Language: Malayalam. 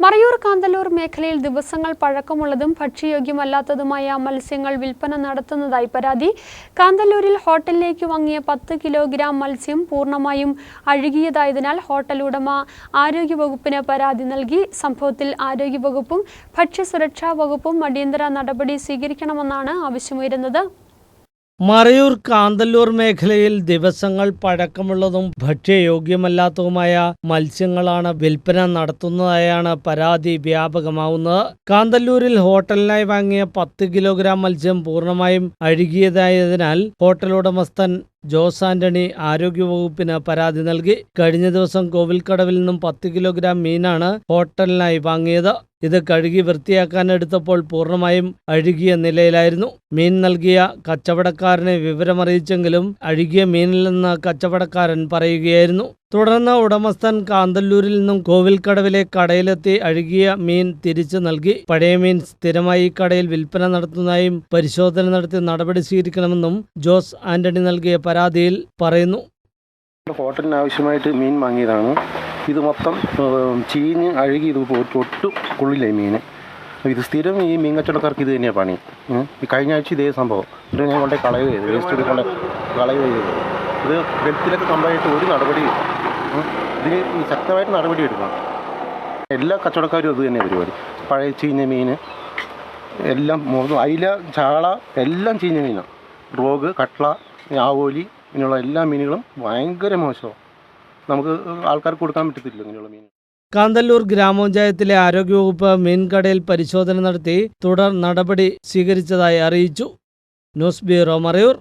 മറയൂർ കാന്തല്ലൂർ മേഖലയിൽ ദിവസങ്ങൾ പഴക്കമുള്ളതും ഭക്ഷ്യയോഗ്യമല്ലാത്തതുമായ മത്സ്യങ്ങൾ വിൽപ്പന നടത്തുന്നതായി പരാതി. കാന്തല്ലൂരിൽ ഹോട്ടലിലേക്ക് വാങ്ങിയ പത്ത് കിലോഗ്രാം മത്സ്യം പൂർണമായും അഴുകിയതായതിനാൽ ഹോട്ടൽ ഉടമ ആരോഗ്യവകുപ്പിന് പരാതി നൽകി. സംഭവത്തിൽ ആരോഗ്യവകുപ്പും ഭക്ഷ്യസുരക്ഷാ വകുപ്പും അടിയന്തര നടപടി സ്വീകരിക്കണമെന്നാണ് ആവശ്യമുയരുന്നത്. മറയൂർ കാന്തല്ലൂർ മേഖലയിൽ ദിവസങ്ങൾ പഴക്കമുള്ളതും ഭക്ഷ്യയോഗ്യമല്ലാത്തതുമായ മത്സ്യങ്ങളാണ് വിൽപ്പന നടത്തുന്നതായാണ് പരാതി വ്യാപകമാവുന്നത്. കാന്തല്ലൂരിൽ ഹോട്ടലിനായി വാങ്ങിയ പത്ത് കിലോഗ്രാം മത്സ്യം പൂർണമായും അഴുകിയതായതിനാൽ ഹോട്ടൽ ഉടമസ്ഥൻ ജോസ് ആന്റണി ആരോഗ്യവകുപ്പിന് പരാതി നൽകി. കഴിഞ്ഞ ദിവസം കോവിൽക്കടവിൽ നിന്നും പത്ത് കിലോഗ്രാം മീനാണ് ഹോട്ടലിനായി വാങ്ങിയത്. ഇത് കഴുകി വൃത്തിയാക്കാൻ എടുത്തപ്പോൾ പൂർണമായും അഴുകിയ നിലയിലായിരുന്നു. മീൻ നൽകിയ കച്ചവടക്കാരനെ വിവരമറിയിച്ചെങ്കിലും അഴുകിയ മീനിൽ നിന്ന് കച്ചവടക്കാരൻ പറയുകയായിരുന്നു. തുടർന്ന് ഉടമസ്ഥൻ കാന്തല്ലൂരിൽ നിന്നും കോവിൽക്കടവിലെ കടയിലെത്തി അഴുകിയ മീൻ തിരിച്ചു നൽകി. പഴയ മീൻ സ്ഥിരമായി കടയിൽ വിൽപ്പന നടത്തുന്നതായും പരിശോധന നടത്തി നടപടി സ്വീകരിക്കണമെന്നും ജോസ് ആന്റണി നൽകിയ പരാതിയിൽ പറയുന്നു. ഹോട്ടലിന് ആവശ്യമായിട്ട് മീൻ വാങ്ങിയതാണ്. ഇത് മൊത്തം ചീഞ്ഞ് അഴുകി ഇത് ഒട്ട് കൊള്ളില്ല ഈ മീൻ ഇത് സ്ഥിരം ഈ മീൻ കച്ചവടക്കാർക്ക് ഇത് തന്നെയാണ് പണി. ഈ കഴിഞ്ഞ ആഴ്ച ഇതേ സംഭവം. ഇത് ഞാൻ കൊണ്ടേ കളയുക കളയുക ഇത് ഹെൽത്തിലൊക്കെ കമ്പായിട്ട് ഒരു നടപടി ഉം. ഇതിന് ശക്തമായിട്ട് നടപടി എടുക്കണം. എല്ലാ കച്ചവടക്കാരും അത് തന്നെ പരിപാടി. പഴയ ചീഞ്ഞ മീൻ എല്ലാം അയില ചാള എല്ലാം ചീഞ്ഞ മീനാണ് റോഗ് കട്ട്ള ആവോലി ഇങ്ങനെയുള്ള എല്ലാ മീനുകളും ഭയങ്കര മോശമാണ്. നമുക്ക് ആൾക്കാർക്ക് കൊടുക്കാൻ പറ്റത്തില്ല ഇങ്ങനെയുള്ള മീൻ. കാന്തല്ലൂർ ഗ്രാമപഞ്ചായത്തിലെ ആരോഗ്യവകുപ്പ് മീൻകടയിൽ പരിശോധന നടത്തി തുടർ നടപടി സ്വീകരിച്ചതായി അറിയിച്ചു. News bureau Marayur.